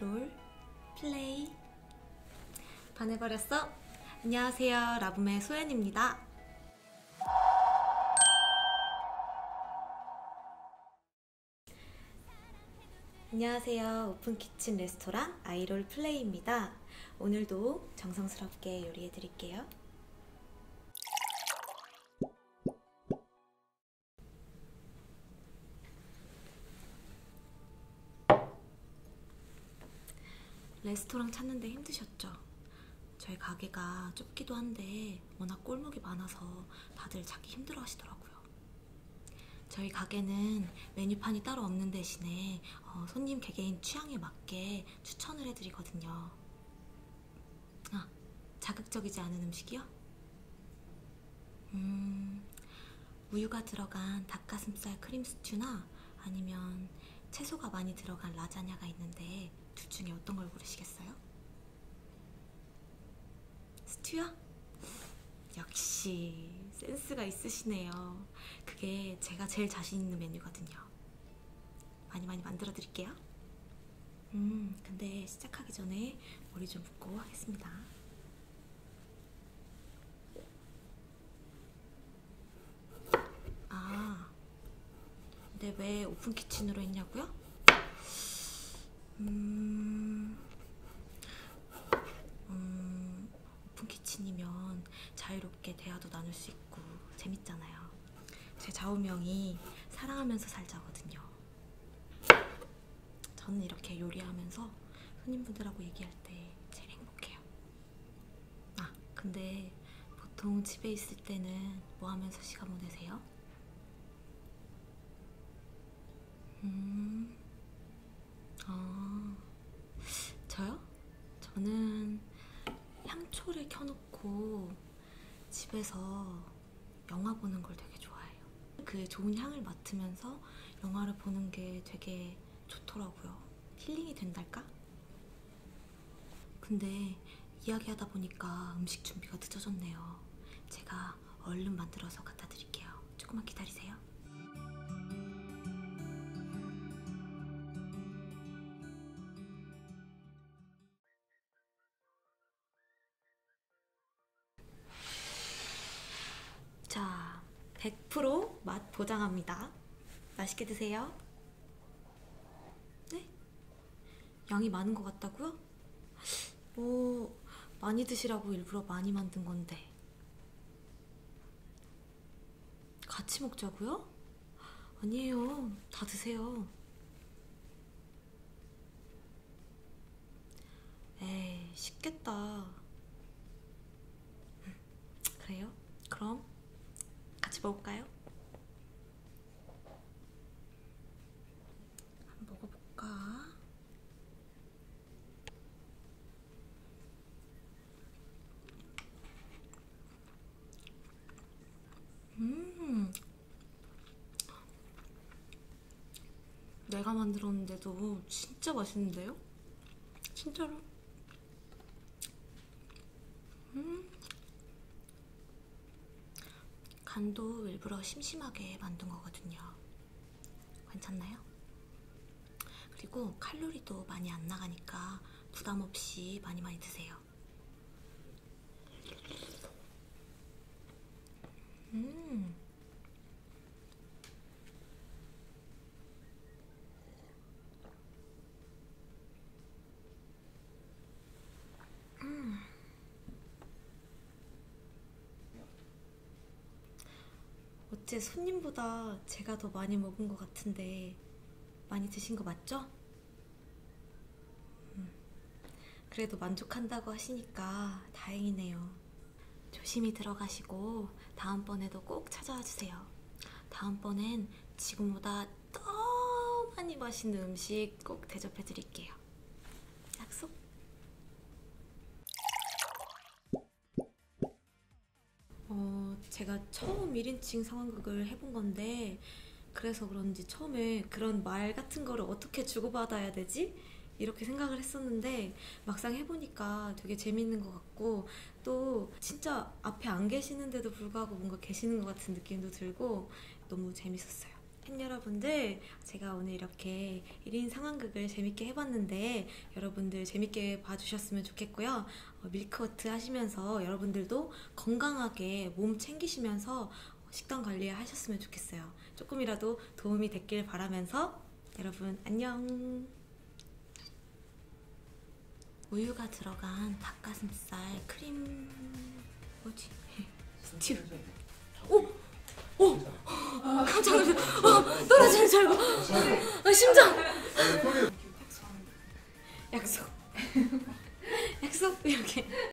롤, 플레이. 반해버렸어? 안녕하세요. 라붐의 소연입니다. 안녕하세요. 오픈키친 레스토랑 아이롤 플레이입니다. 오늘도 정성스럽게 요리해 드릴게요. 레스토랑 찾는데 힘드셨죠? 저희 가게가 좁기도 한데 워낙 꼴목이 많아서 다들 찾기 힘들어 하시더라고요. 저희 가게는 메뉴판이 따로 없는 대신에 어, 손님 개개인 취향에 맞게 추천을 해드리거든요. 아, 자극적이지 않은 음식이요? 음, 우유가 들어간 닭가슴살 크림 스튜나 아니면 채소가 많이 들어간 라자냐가 있는데 둘 중에 어떤 걸 고르시겠어요? 스튜야? 역시 센스가 있으시네요. 그게 제가 제일 자신 있는 메뉴거든요. 많이 많이 만들어 드릴게요. 음, 근데 시작하기 전에 머리 좀 붓고 하겠습니다. 아, 근데 왜 오픈 키친으로 했냐고요? 오픈 키친이면 자유롭게 대화도 나눌 수 있고 재밌잖아요. 제 좌우명이 사랑하면서 살자거든요. 저는 이렇게 요리하면서 손님분들하고 얘기할 때 제일 행복해요. 아, 근데 보통 집에 있을 때는 뭐 하면서 시간 보내세요? 켜놓고 집에서 영화 보는 걸 되게 좋아해요. 그 좋은 향을 맡으면서 영화를 보는 게 되게 좋더라고요. 힐링이 된달까? 근데 이야기하다 보니까 음식 준비가 늦어졌네요. 제가 얼른 만들어서 갖다 드릴게요. 조금만 기다리세요. 100%맛 보장합니다. 맛있게 드세요. 네? 양이 많은 것 같다고요? 뭐, 많이 드시라고 일부러 많이 만든 건데. 같이 먹자고요? 아니에요. 다 드세요. 에이, 쉽겠다. 음, 그래요? 그럼 같이 먹을까요? 한번 먹어볼까? 음, 내가 만들었는데도 진짜 맛있는데요? 진짜로? 음. 간도 일부러 심심하게 만든 거거든요. 괜찮나요? 그리고 칼로리도 많이 안 나가니까 부담 없이 많이 많이 드세요. 음. 음. 어째 손님보다 제가 더 많이 먹은 것 같은데 많이 드신 거 맞죠? 음, 그래도 만족한다고 하시니까 다행이네요. 조심히 들어가시고 다음번에도 꼭 찾아와 주세요. 다음번엔 지금보다 더 많이 맛있는 음식 꼭 대접해 드릴게요. 제가 처음 1인칭 상황극을 해본 건데 그래서 그런지 처음에 그런 말 같은 거를 어떻게 주고받아야 되지? 이렇게 생각을 했었는데 막상 해보니까 되게 재밌는 것 같고 또 진짜 앞에 안 계시는데도 불구하고 뭔가 계시는 것 같은 느낌도 들고 너무 재밌었어요. 팬 여러분들, 제가 오늘 이렇게 1인 상황극을 재밌게 해봤는데 여러분들 재밌게 봐주셨으면 좋겠고요. 어, 밀크워트 하시면서 여러분들도 건강하게 몸 챙기시면서 식단 관리 하셨으면 좋겠어요. 조금이라도 도움이 됐길 바라면서 여러분 안녕. 우유가 들어간 닭가슴살 크림 뭐지? 스튜. 오! 오! 어, 알고. 아, 심장. 약속.